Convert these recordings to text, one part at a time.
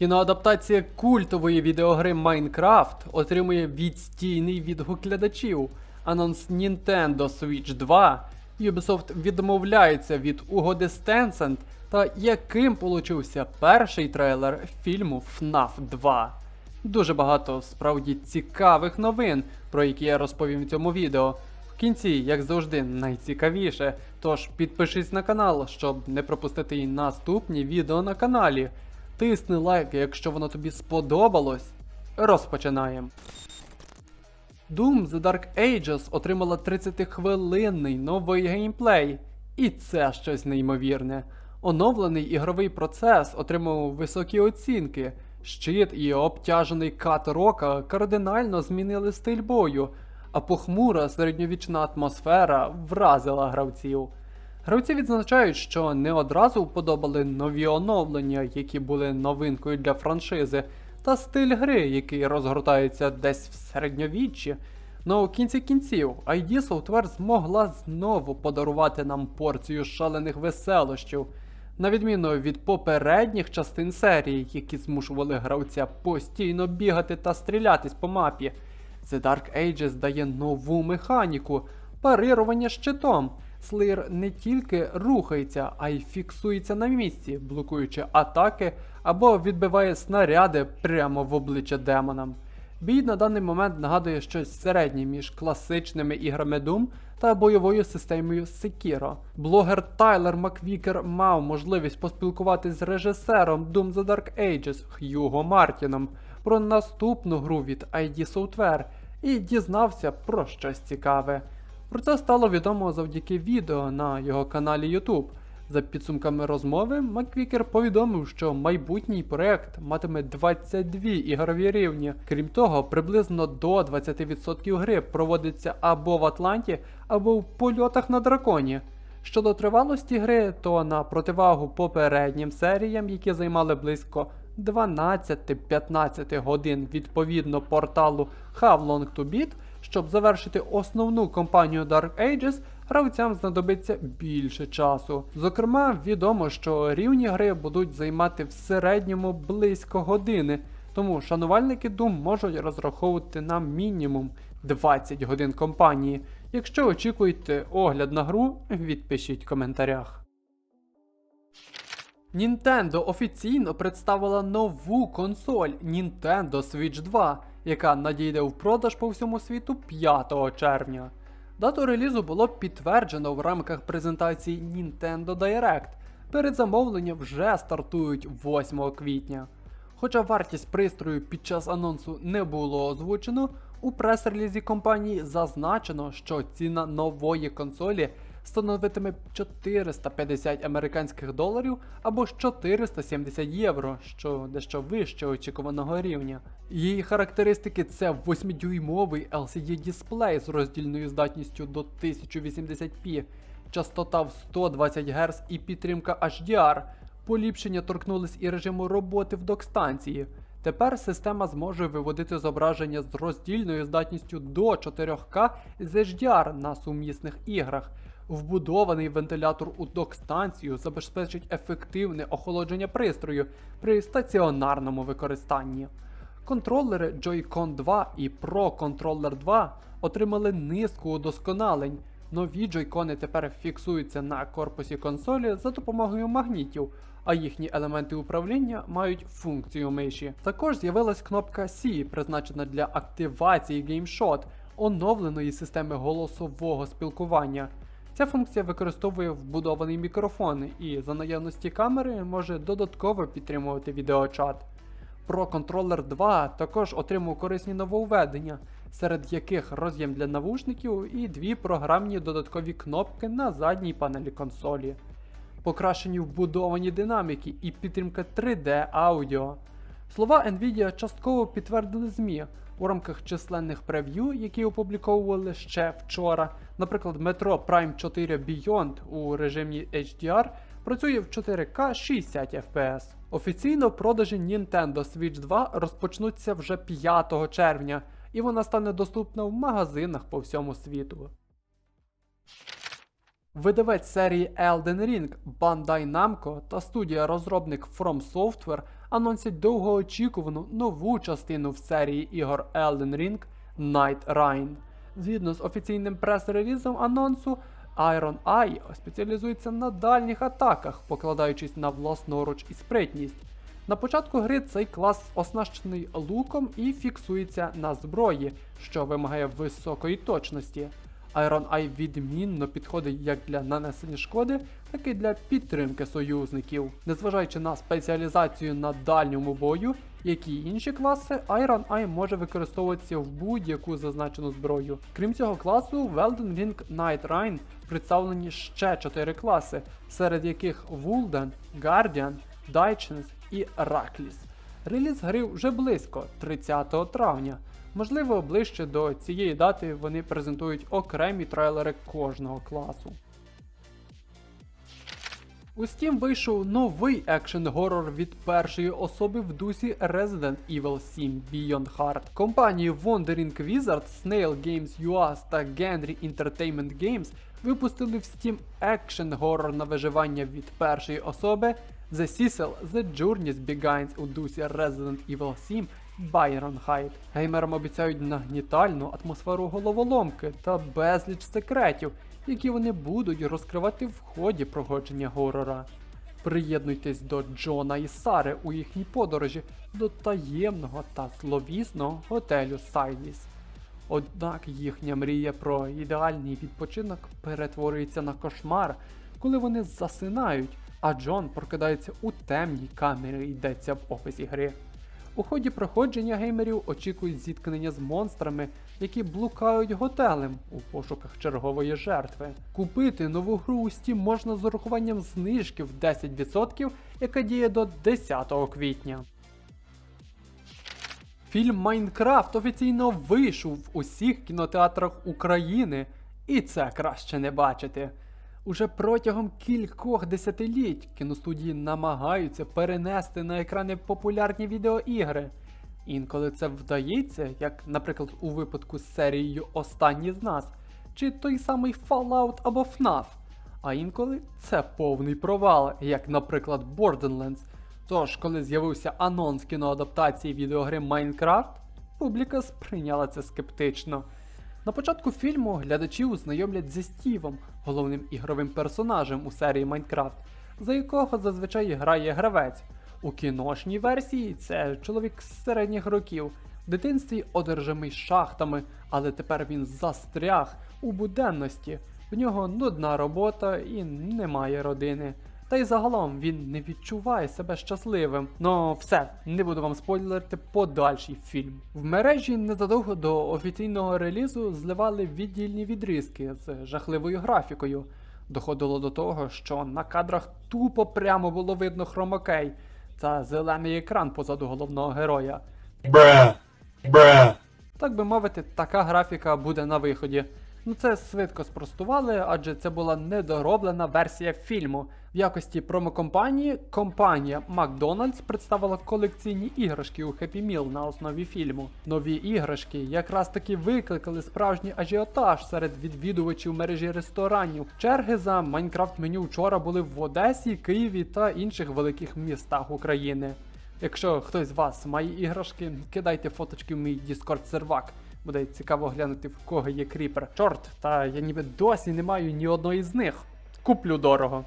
Кіноадаптація культової відеогри Майнкрафт отримує відстійний відгук глядачів. Анонс Nintendo Switch 2. Ubisoft відмовляється від угоди з Tencent та яким получився перший трейлер фільму FNAF 2. Дуже багато справді цікавих новин, про які я розповім в цьому відео. В кінці, як завжди, найцікавіше. Тож підпишись на канал, щоб не пропустити і наступні відео на каналі. Тисни лайк, якщо воно тобі сподобалось. Розпочинаємо. Doom The Dark Ages отримала 30-хвилинний новий геймплей. І це щось неймовірне. Оновлений ігровий процес отримав високі оцінки. Щит і обтяжений кат рока кардинально змінили стиль бою, а похмура середньовічна атмосфера вразила гравців. Гравці відзначають, що не одразу вподобали нові оновлення, які були новинкою для франшизи, та стиль гри, який розгортається десь в середньовіччі. Но у кінці кінців ID Software змогла знову подарувати нам порцію шалених веселощів, на відміну від попередніх частин серії, які змушували гравця постійно бігати та стрілятись по мапі. The Dark Ages дає нову механіку парирування щитом. Слеєр не тільки рухається, а й фіксується на місці, блокуючи атаки або відбиває снаряди прямо в обличчя демонам. Бій на даний момент нагадує щось середнє між класичними іграми Doom та бойовою системою Sekiro. Блогер Тайлер Маквікер мав можливість поспілкуватись з режисером Doom The Dark Ages Х'юго Мартіном про наступну гру від ID Software і дізнався про щось цікаве. Про це стало відомо завдяки відео на його каналі YouTube. За підсумками розмови, Маквікер повідомив, що майбутній проект матиме 22 ігрові рівні. Крім того, приблизно до 20% гри проводиться або в Атланті, або в польотах на драконі. Щодо тривалості гри, то на противагу попереднім серіям, які займали близько 12-15 годин відповідно порталу How Long to Beat, щоб завершити основну кампанію Dark Ages, гравцям знадобиться більше часу. Зокрема, відомо, що рівні гри будуть займати в середньому близько години, тому шанувальники Doom можуть розраховувати на мінімум 20 годин кампанії. Якщо очікуєте огляд на гру, відпишіть в коментарях. Nintendo офіційно представила нову консоль Nintendo Switch 2, яка надійде в продаж по всьому світу 5 червня. Дату релізу було підтверджено в рамках презентації Nintendo Direct. Передзамовлення вже стартують 8 квітня. Хоча вартість пристрою під час анонсу не було озвучено, у прес-релізі компанії зазначено, що ціна нової консолі становитиме 450 американських доларів або ж 470 євро, що дещо вище очікуваного рівня. Її характеристики це 8-дюймовий LCD дисплей з роздільною здатністю до 1080p, частота в 120 Гц і підтримка HDR. Поліпшення торкнулись і режиму роботи в док-станції. Тепер система зможе виводити зображення з роздільною здатністю до 4К з HDR на сумісних іграх. Вбудований вентилятор у док-станцію забезпечить ефективне охолодження пристрою при стаціонарному використанні. Контролери Joy-Con 2 і Pro Controller 2 отримали низку удосконалень. Нові джойкони тепер фіксуються на корпусі консолі за допомогою магнітів, а їхні елементи управління мають функцію миші. Також з'явилась кнопка C, призначена для активації GameShot, оновленої системи голосового спілкування. Ця функція використовує вбудований мікрофон і за наявності камери може додатково підтримувати відеочат. Pro Controller 2 також отримав корисні нововведення, серед яких роз'єм для навушників і дві програмні додаткові кнопки на задній панелі консолі. Покращені вбудовані динаміки і підтримка 3D аудіо. Слова Nvidia частково підтвердили ЗМІ у рамках численних прев'ю, які опубліковували ще вчора. Наприклад, Metro Prime 4 Beyond у режимі HDR працює в 4К 60 FPS. Офіційно продажі Nintendo Switch 2 розпочнуться вже 5 червня, і вона стане доступна в магазинах по всьому світу. Видавець серії Elden Ring Bandai Namco та студія-розробник From Software анонсять довгоочікувану нову частину в серії ігор Elden Ring Night Rain. Згідно з офіційним прес-релізом анонсу, Iron Eye спеціалізується на дальніх атаках, покладаючись на власноруч і спритність. На початку гри цей клас оснащений луком і фіксується на зброї, що вимагає високої точності. Iron Eye відмінно підходить як для нанесення шкоди, так і для підтримки союзників. Незважаючи на спеціалізацію на дальньому бою, як і інші класи, Iron Eye може використовуватися в будь-яку зазначену зброю. Крім цього класу, в Elden Ring Night Rain представлені ще 4 класи, серед яких Вулден, Guardian, Daichens і Ракліс. Реліз гри вже близько 30 травня. Можливо, ближче до цієї дати вони презентують окремі трейлери кожного класу. У Steam вийшов новий екшен горор від першої особи в дусі Resident Evil 7 Beyond Heart. Компанії Wandering Wizards, Snail Games UA та Genry Entertainment Games випустили в Steam екшен горор на виживання від першої особи The Cecil The Journeys Begins у дусі Resident Evil 7 Hyde. Геймерам обіцяють нагнітальну атмосферу головоломки та безліч секретів, які вони будуть розкривати в ході проходження горора. Приєднуйтесь до Джона і Сари у їхній подорожі до таємного та зловісного готелю Сайліс. Однак їхня мрія про ідеальний відпочинок перетворюється на кошмар, коли вони засинають, а Джон прокидається у темній камері, йдеться в описі гри. У ході проходження геймерів очікують зіткнення з монстрами, які блукають готелем у пошуках чергової жертви. Купити нову гру у Steam можна з урахуванням знижки в 10%, яка діє до 10 квітня. Фільм Майнкрафт офіційно вийшов в усіх кінотеатрах України, і це краще не бачити. Уже протягом кількох десятиліть кіностудії намагаються перенести на екрани популярні відеоігри. Інколи це вдається, як, наприклад, у випадку з серією Останні з нас, чи той самий Fallout або FNAF. А інколи це повний провал, як, наприклад, Borderlands. Тож, коли з'явився анонс кіноадаптації відеогри Minecraft, публіка сприйняла це скептично. На початку фільму глядачів знайомлять зі Стівом, головним ігровим персонажем у серії Майнкрафт, за якого зазвичай грає гравець. У кіношній версії це чоловік з середніх років, в дитинстві одержимий шахтами, але тепер він застряг у буденності. В нього нудна робота і немає родини. Та й загалом він не відчуває себе щасливим. Ну все, не буду вам спойлерити подальший фільм. В мережі незадовго до офіційного релізу зливали віддільні відрізки з жахливою графікою. Доходило до того, що на кадрах тупо прямо було видно хромакей та зелений екран позаду головного героя. Bruh. Bruh. Так би мовити, така графіка буде на виході. Ну це швидко спростували, адже це була недороблена версія фільму. В якості промокомпанії компанія McDonald's представила колекційні іграшки у Happy Meal на основі фільму. Нові іграшки якраз таки викликали справжній ажіотаж серед відвідувачів мережі ресторанів. Черги за Майнкрафт меню вчора були в Одесі, Києві та інших великих містах України. Якщо хтось з вас має іграшки, кидайте фоточки в мій Discord сервак. Буде цікаво глянути, в кого є кріпер. Чорт, та я ніби досі не маю ні одної з них. Куплю дорого.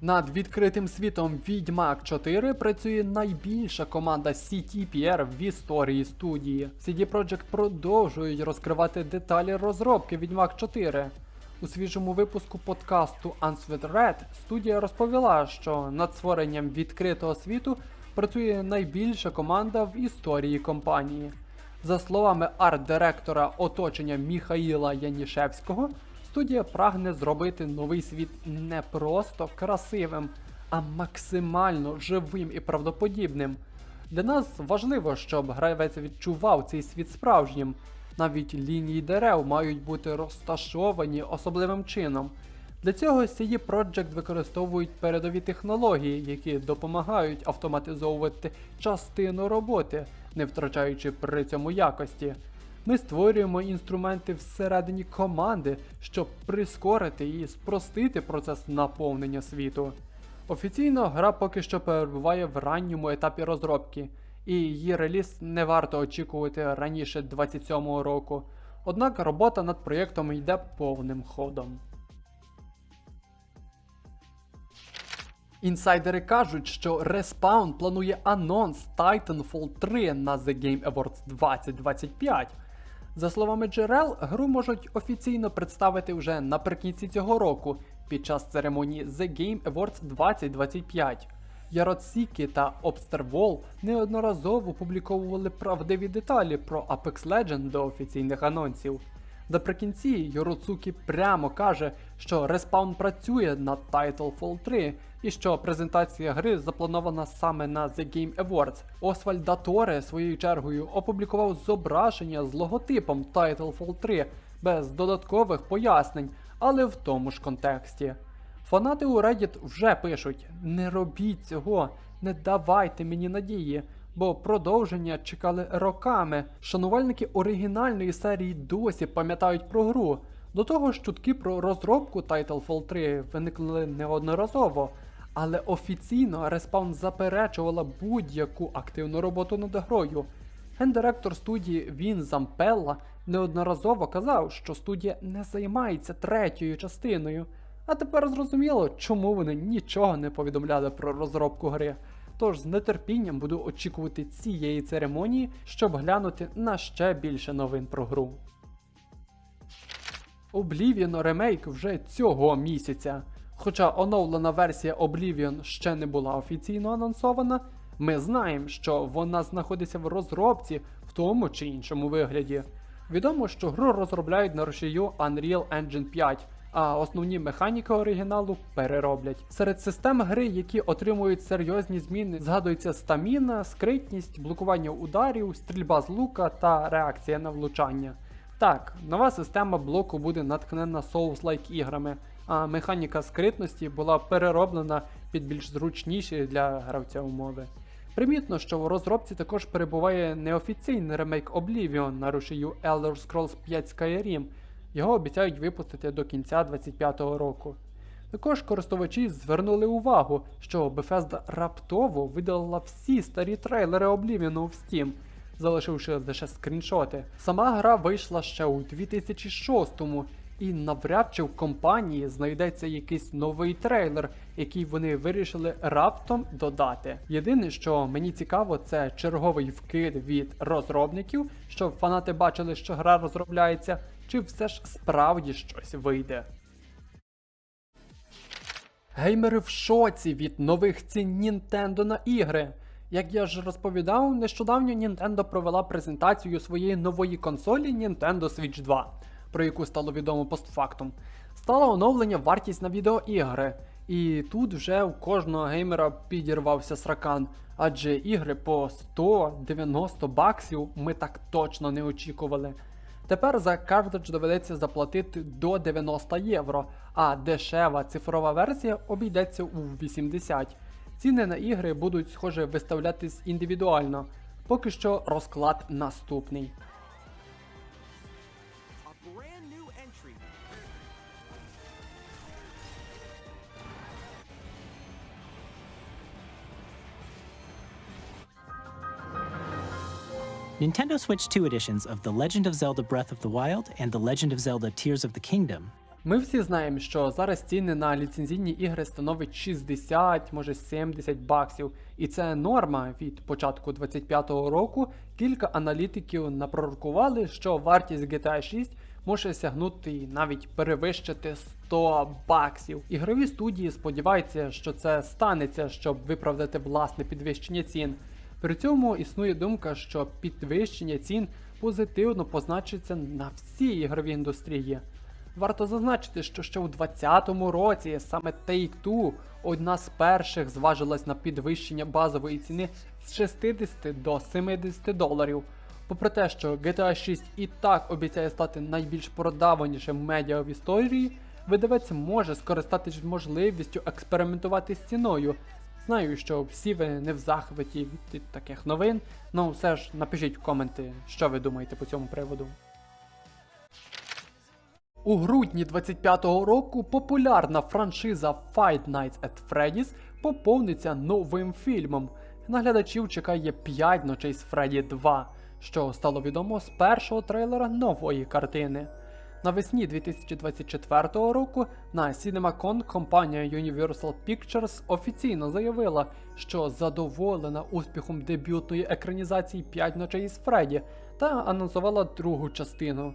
Над відкритим світом Відьмак 4 працює найбільша команда CTPR в історії студії. CD Projekt продовжують розкривати деталі розробки Відьмак 4. У свіжому випуску подкасту Unsweet Red студія розповіла, що над створенням відкритого світу працює найбільша команда в історії компанії. За словами арт-директора оточення Міхаїла Янішевського, студія прагне зробити новий світ не просто красивим, а максимально живим і правдоподібним. Для нас важливо, щоб гравець відчував цей світ справжнім. Навіть лінії дерев мають бути розташовані особливим чином. Для цього CD Projekt використовують передові технології, які допомагають автоматизовувати частину роботи, не втрачаючи при цьому якості. Ми створюємо інструменти всередині команди, щоб прискорити і спростити процес наповнення світу. Офіційно гра поки що перебуває в ранньому етапі розробки, і її реліз не варто очікувати раніше 27-го року. Однак робота над проєктом йде повним ходом. Інсайдери кажуть, що Respawn планує анонс Titanfall 3 на The Game Awards 2025. За словами джерел, гру можуть офіційно представити вже наприкінці цього року під час церемонії The Game Awards 2025. Яроцікі та Obsterwall неодноразово публіковували правдиві деталі про Apex Legends до офіційних анонсів. Наприкінці Йороцукі прямо каже, що Respawn працює над Titanfall 3 і що презентація гри запланована саме на The Game Awards. Освальд Даторе своєю чергою опублікував зображення з логотипом Titanfall 3 без додаткових пояснень, але в тому ж контексті. Фанати у Reddit вже пишуть: не робіть цього, не давайте мені надії, бо продовження чекали роками. Шанувальники оригінальної серії досі пам'ятають про гру. До того ж, чутки про розробку Titanfall 3 виникли неодноразово, але офіційно Respawn заперечувала будь-яку активну роботу над грою. Гендиректор студії Він Зампелла неодноразово казав, що студія не займається третьою частиною. А тепер зрозуміло, чому вони нічого не повідомляли про розробку гри. Тож з нетерпінням буду очікувати цієї церемонії, щоб глянути на ще більше новин про гру. Oblivion ремейк вже цього місяця. Хоча оновлена версія Oblivion ще не була офіційно анонсована, ми знаємо, що вона знаходиться в розробці в тому чи іншому вигляді. Відомо, що гру розробляють на рушію Unreal Engine 5, а основні механіки оригіналу перероблять. Серед систем гри, які отримують серйозні зміни, згадується стаміна, скритність, блокування ударів, стрільба з лука та реакція на влучання. Так, нова система блоку буде наткнена Souls-like іграми, а механіка скритності була перероблена під більш зручніші для гравця умови. Примітно, що в розробці також перебуває неофіційний ремейк Oblivion на рушію Elder Scrolls 5 Skyrim. Його обіцяють випустити до кінця 2025 року. Також користувачі звернули увагу, що Bethesda раптово видалила всі старі трейлери Oblivion в Steam, залишивши лише скріншоти. Сама гра вийшла ще у 2006-му, і навряд чи в компанії знайдеться якийсь новий трейлер, який вони вирішили раптом додати. Єдине, що мені цікаво, це черговий вкид від розробників, щоб фанати бачили, що гра розробляється, чи все ж справді щось вийде. Геймери в шоці від нових цін Nintendo на ігри. Як я ж розповідав, нещодавно Nintendo провела презентацію своєї нової консолі Nintendo Switch 2, про яку стало відомо постфактум. Стало оновлення вартість на відеоігри. І тут вже у кожного геймера підірвався сракан, адже ігри по 190 баксів ми так точно не очікували. Тепер за картридж доведеться заплатити до 90 євро, а дешева цифрова версія обійдеться у 80. Ціни на ігри будуть, схоже, виставлятись індивідуально. Поки що розклад наступний. Nintendo Switch 2 editions of The Legend of Zelda Breath of the Wild and The Legend of Zelda Tears of the Kingdom Ми всі знаємо, що зараз ціни на ліцензійні ігри становить 60, може 70 баксів, і це норма від початку 25-го року. Кілька аналітиків напророкували, що вартість GTA 6 може сягнути і навіть перевищити 100 баксів. Ігрові студії сподіваються, що це станеться, щоб виправдати власне підвищення цін. При цьому існує думка, що підвищення цін позитивно позначиться на всій ігровій індустрії. Варто зазначити, що ще у 2020 році саме Take-Two одна з перших зважилась на підвищення базової ціни з 60 до 70 доларів. Попри те, що GTA 6 і так обіцяє стати найбільш продаванішим медіа в історії, видавець може скористатись можливістю експериментувати з ціною. Знаю, що всі ви не в захваті від таких новин, але все ж напишіть в коменти, що ви думаєте по цьому приводу. У грудні 25-го року популярна франшиза Five Nights at Freddy's поповниться новим фільмом. Наглядачів чекає 5 ночей з Фредді 2, що стало відомо з першого трейлера нової картини. Навесні 2024 року на CinemaCon компанія Universal Pictures офіційно заявила, що задоволена успіхом дебютної екранізації «П'ять ночей із Фредді та анонсувала другу частину.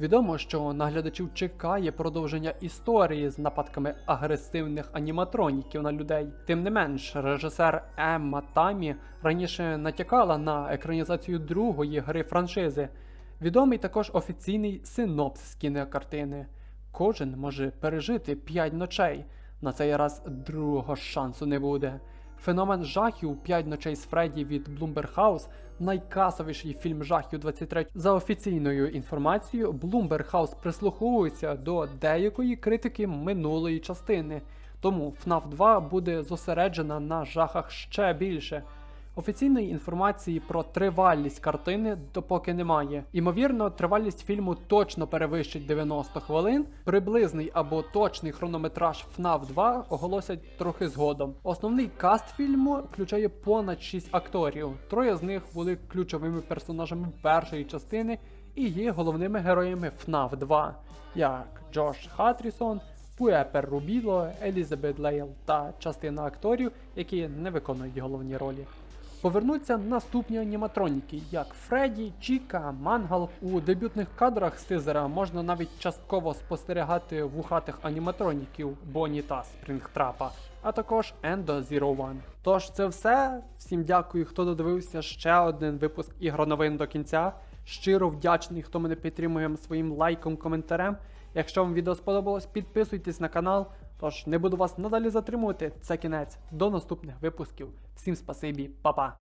Відомо, що наглядачів чекає продовження історії з нападками агресивних аніматроніків на людей. Тим не менш, режисер Емма Тамі раніше натякала на екранізацію другої гри франшизи. Відомий також офіційний синопсис кінокартини. Кожен може пережити 5 ночей. На цей раз другого шансу не буде. Феномен жахів «П'ять ночей з Фредді від Bloomberg House найкасовіший фільм жахів 23. За офіційною інформацією, Bloomberg House прислуховується до деякої критики минулої частини, тому FNAF 2 буде зосереджена на жахах ще більше. Офіційної інформації про тривалість картини допоки немає. Імовірно, тривалість фільму точно перевищить 90 хвилин. Приблизний або точний хронометраж FNAF 2 оголосять трохи згодом. Основний каст фільму включає понад 6 акторів. Троє з них були ключовими персонажами першої частини і є головними героями FNAF 2, як Джош Хатрісон. Пуепер Рубіло, Елізабет Лейл та частина акторів, які не виконують головні ролі. Повернуться наступні аніматроніки, як Фредді, Чіка, Мангал. У дебютних кадрах з тизера можна навіть частково спостерігати вухатих аніматроніків Бонні та Спрінгтрапа, а також Endo Zero One. Тож це все. Всім дякую, хто додивився ще один випуск ігроновин до кінця. Щиро вдячний, хто мене підтримує своїм лайком, коментарем. Якщо вам відео сподобалось, підписуйтесь на канал. Тож не буду вас надалі затримувати. Це кінець. До наступних випусків. Всім спасибі, па-па.